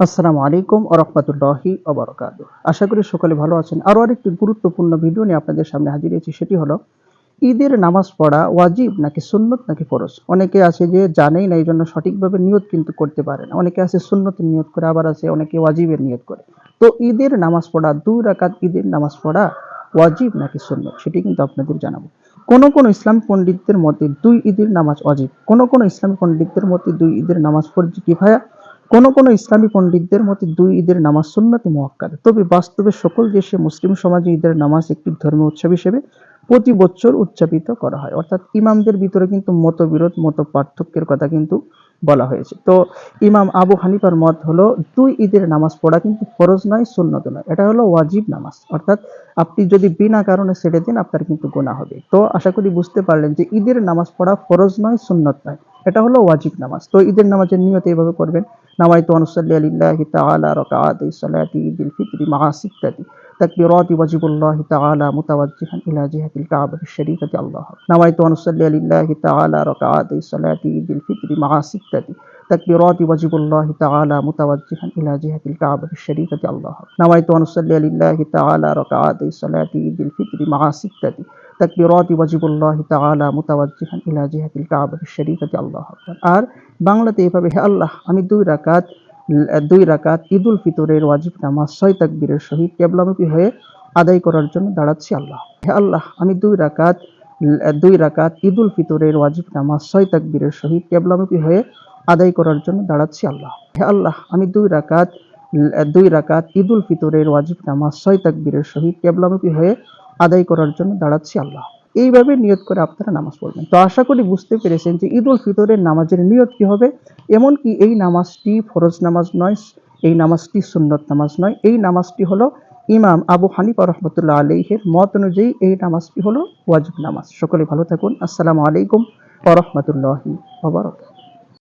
আসসালামু আলাইকুম ও রহমতুল্লাহি অবরকাত আশা করি সকলে ভালো আছেন। আরও আরেকটি গুরুত্বপূর্ণ ভিডিও নিয়ে আপনাদের সামনে হাজির হয়েছি, সেটি হলো ঈদের নামাজ পড়া ওয়াজিব নাকি সুন্নত নাকি ফরজ? অনেকে আছে যে জানেই না এই জন্য সঠিকভাবে নিয়ত কিন্তু করতে পারে না। অনেকে আছে সুন্নতের নিয়ত করে, আবার আছে অনেকে ওয়াজিবের নিয়ত করে। তো ঈদের নামাজ পড়া, দুই রাকাত ঈদের নামাজ পড়া ওয়াজিব নাকি সুন্নত, সেটি কিন্তু আপনাদের জানাব। কোন কোন ইসলাম পণ্ডিতদের মতে দুই ঈদের নামাজ অজিব কোন কোন ইসলাম পণ্ডিতদের মতে দুই ঈদের নামাজ ফরজ কিফায়া কোন কোন ইসলামী পণ্ডিতদের মতে দুই ঈদের নামাজ সুন্নতি মোয়াক্কাদ। তবে বাস্তবে সকল দেশে মুসলিম সমাজে ঈদের নামাজ একটি ধর্মীয় উৎসব হিসেবে প্রতি বছর উদযাপিত করা হয়। অর্থাৎ ইমামদের ভিতরে কিন্তু মতবিরোধ মত পার্থক্যের কথা কিন্তু বলা হয়েছে। তো ইমাম আবু হানিফার মত হলো, দুই ঈদের নামাজ পড়া কিন্তু ফরজ নয়, সুন্নত নয়। এটা হলো ওয়াজিব নামাজ। অর্থাৎ আপনি যদি বিনা কারণে ছেড়ে দিন, আপনার কিন্তু গোনা হবে। তো আশা করি বুঝতে পারলেন যে ঈদের নামাজ পড়া ফরজ নয়, সুন্নত নয়। এটা হলো ওয়াজিব নামাজ। তো ঈদের নামাজের নিয়ত এইভাবে করবেন নামাই তো আনুসাল্লি আলিল্লাহি তাআলা রাকাআত সালাতি ঈদুল ফিতরি মাআ সিত্তাতি, তাকবীরাতি ওয়াজিবুল্লাহি তাআলা মুতাওয়াজ্জিহান ইলা জিহাতিল কাবাতি শরীফাতি, আল্লাহ নামাই তো আনুসাল্লি আলিল্লাহি তাআলা রাকাআত সালাতি ঈদুল ফিতরি মাআ সিত্তাতি তাকবীরাতি ওয়াজিবুল্লাহি তাআলা মুতাওয়াজ্জিহান ইলা জিহাতিল কাবাতি শরীফাতি আল্লাহ নাওয়াইতু আন উসাল্লি লিল্লাহি তাআলা রাকাআতি সালাতি ঈদুল ফিতরি মাআ সিত্তাতি তাকবীরাতি ওয়াজিবুল্লাহি তাআলা মুতাওয়াজ্জিহান ইলা জিহাতিল কাবাতি শরীফাতি আল্লাহ আর বাংলাতে এভাবে হে আল্লাহ, আমি দুই রাকাত দুই রাকাত ঈদুল ফিতরের ওয়াজিব নামাজ, ছয় তাকবীরের সহিত কেবলামুখী হয়ে আদায় করার জন্য দাঁড়াচ্ছি আল্লাহ। হে আল্লাহ, আমি দুই রাকাত দুই রাকাত ঈদুল ফিতরের ওয়াজিব নামাজ, ছয় তাকবীরের সহিত কেবলামুখী হয়ে আদায় করার জন্য দাঁড়াচ্ছি আল্লাহ। হে আল্লাহ, আমি দুই রাকাত দুই রাকাত ঈদুল ফিতরের ওয়াজিব নামাজ, ছয় তাকবীরের সহিত কেবলামুখী হয়ে আদায় করার জন্য দাঁড়াচ্ছি আল্লাহ। এইভাবে নিয়ত করে আপনারা নামাজ পড়বেন। তো আশা করি বুঝতে পেরেছেন যে ঈদ উল ফিতরের নামাজের নিয়ত কি হবে। এমনকি এই নামাজটি ফরজ নামাজ নয়, এই নামাজটি সুন্নত নামাজ নয়। এই নামাজটি হলো ইমাম আবু হানিফা রহমতুল্লাহ আলহের মত অনুযায়ী এই নামাজটি হলো ওয়াজিব নামাজ। সকলে ভালো থাকুন। আসসালামু আলাইকুম ওবরাকাতুহু